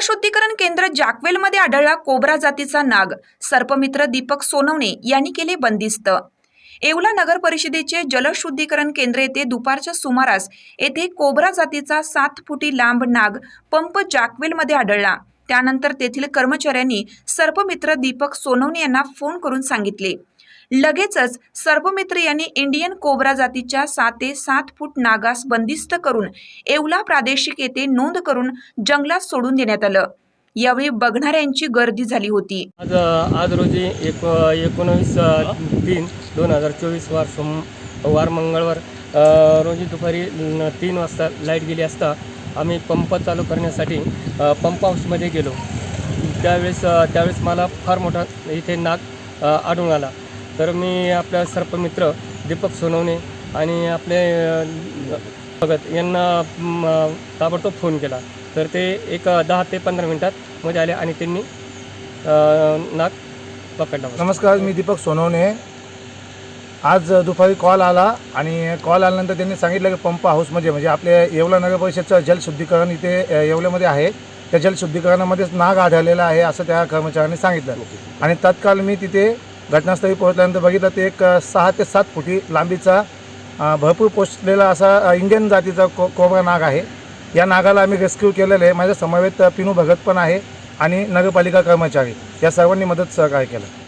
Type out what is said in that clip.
जलशुद्धीकरण केंद्र जाकवेलमध्ये आढळला कोब्रा जातीचा नाग. सर्पमित्र दीपक सोनवणे यांनी केले बंदिस्त. येवला नगर परिषदेचे जलशुद्धीकरण केंद्र येथे दुपारच्या सुमारास येथे कोब्रा जातीचा सात फुटी लांब नाग पंप जाकवेलमध्ये आढळला. त्यानंतर तेथील कर्मचाऱ्यांनी सर्पमित्र दीपक सोनवणे यांना फोन करून सांगितले. लगेचच सर्पमित्र यांनी इंडियन कोब्रा जातीच्या सात ते सात फूट नागास बंदिस्त करून येवला प्रादेशिक येथे नोंद करून जंगलात सोडून देण्यात आलं. यावेळी बघणाऱ्यांची गर्दी झाली होती. आज आज रोजी एक एकोणवीस तीन दोन हजार चोवीस वार सोम वार मंगळवार रोजी दुपारी तीन वाजता लाइट गेली असता आम्ही पंप चालू करण्यासाठी पंप हाऊसमध्ये गेलो. त्यावेळेस त्यावेळेस मला फार मोठा इथे नाक आढळून आला. तर मी आपल्या सर्पमित्र दीपक सोनवणे आणि आपले भगत यांना ताबडतोब फोन केला. तर ते एक दहा ते पंधरा मिनटात मध्ये आले आणि त्यांनी नाक पकडला. नमस्कार मी दीपक सोनवणे. आज दुपारी कॉल आला आणि कॉल आल्यानंतर त्यांनी सांगितलं की पंप हाऊसमध्ये म्हणजे आपल्या येवला नगर परिषदचं जलशुद्धीकरण इथे येवल्यामध्ये आहे. त्या जलशुद्धीकरणामध्येच नाग आढळलेला आहे असं त्या कर्मचाऱ्यांनी सांगितलं. आणि तत्काळ मी तिथे घटनास्थळी पोहोचल्यानंतर बघितलं ते एक सहा ते सात फुटी लांबीचा भरपूर पोचलेला असा इंडियन जातीचा को कोबरा नाग आहे. या नागाला आम्ही रेस्क्यू केलेलं आहे. माझ्या समवेत पिनू भगत पण आहे आणि नगरपालिका कर्मचारी. या सर्वांनी मदत सहकार्य केलं.